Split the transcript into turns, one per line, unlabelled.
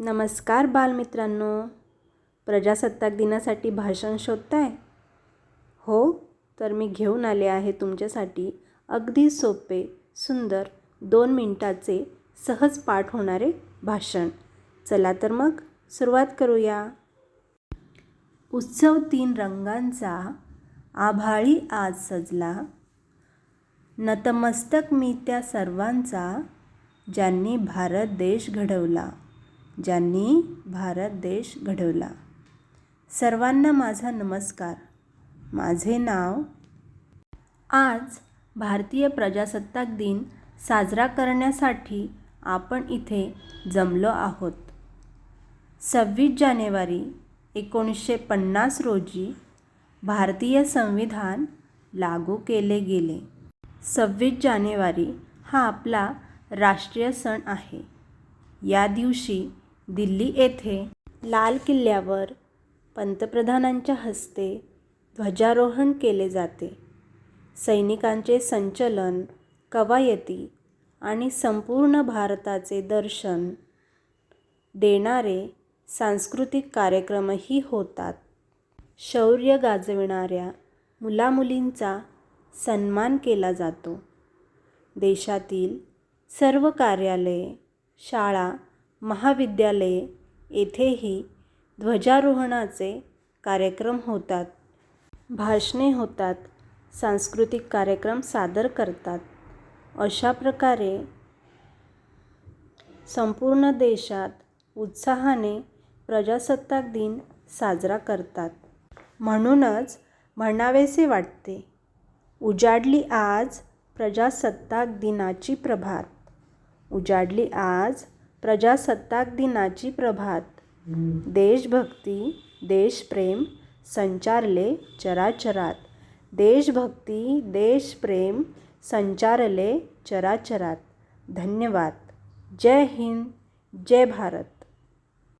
नमस्कार बालमित्रांनो. प्रजासत्ताक दिनासाठी भाषण शोधताय? हो तर मी घेऊन आले आहे तुमच्यासाठी अगदी सोपे सुंदर दोन मिनटाचे सहज पाठ होणारे भाषण. चला तर मग सुरुवात करूया. उत्सव तीन रंगांचा आभाळी आज सजला. नतमस्तक मी त्या सर्वांचा ज्यांनी भारत देश घडवला. ज्यांनी भारत देश घडवला. सर्वांना माझा नमस्कार. माझे नाव आज भारतीय प्रजासत्ताक दिन साजरा करण्यासाठी आपण इथे जमलो आहोत. सव्वीस जानेवारी एकोणीसशे पन्नास रोजी भारतीय संविधान लागू केले गेले. सव्वीस जानेवारी हा आपला राष्ट्रीय सण आहे. या दिवशी दिल्ली येथे लाल किल्ल्यावर पंतप्रधानांच्या हस्ते ध्वजारोहण केले जाते. सैनिकांचे संचलन कवायती आणि संपूर्ण भारताचे दर्शन देणारे सांस्कृतिक कार्यक्रमही होतात. शौर्य गाजविणाऱ्या मुलामुलींचा सन्मान केला जातो. देशातील सर्व कार्यालये शाळा महाविद्यालये येथेही ध्वजारोहणाचे कार्यक्रम होतात. भाषणे होतात. सांस्कृतिक कार्यक्रम सादर करतात. अशा प्रकारे संपूर्ण देशात उत्साहाने प्रजासत्ताक दिन साजरा करतात. म्हणूनच म्हणावेसे वाटते उजाडली आज प्रजासत्ताक दिनाची प्रभात. उजाडली आज प्रजासत्ताक दिनाची प्रभात. देशभक्ती देशप्रेम संचारले चराचरात. देशभक्ती देशप्रेम संचारले चराचरात. धन्यवाद. जय हिंद जय भारत.